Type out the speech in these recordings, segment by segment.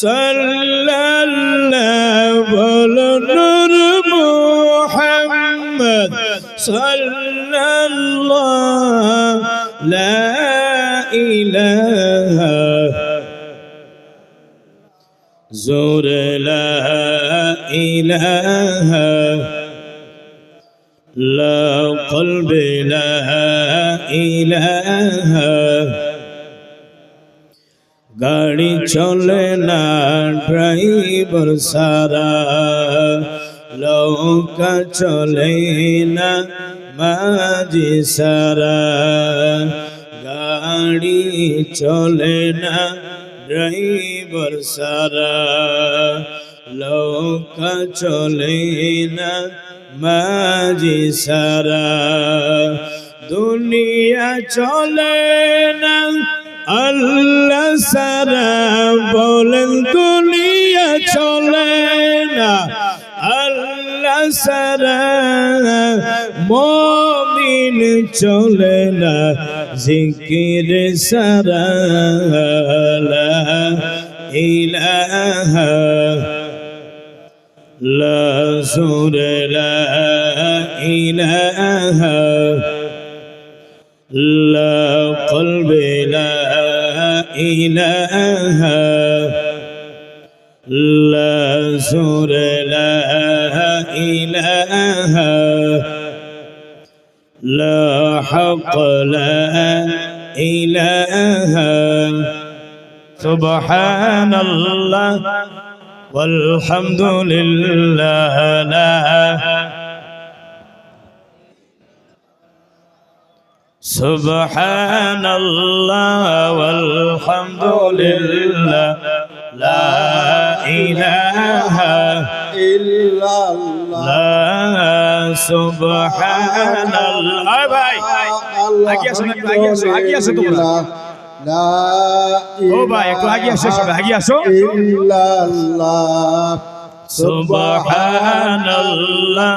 صلى الله نور محمد صلى الله لا إله زور لا إله لا قلب لا إله গাড়ি চলে না ড্রাইভার সারা। নৌকা চলে না মাঝি সারা। গাড়ি চলে না ড্রাইভার সারা। নৌকা চলে না মাঝি সারা। দুনিয়া চলে না আল্লাহ সারা বলেন দুনিয়া চলে না আল্লাহ সারা মমিন চলে না জিকির সারা লা ইলাহা লা সুর লা ইলাহা لا قلب لا إله لا سور لا إله لا حق لا إله سبحان الله والحمد لله. لا سبحان الله والحمد لله لا إله إلا الله لا سبحان الله ভাই আগে আসো, একটু আগে আসো, আগে আসো তোমরা। لا ও ভাই একটু আগে আসো সবাই আগে আসো إلا الله سبحان الله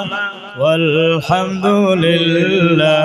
والحمد لله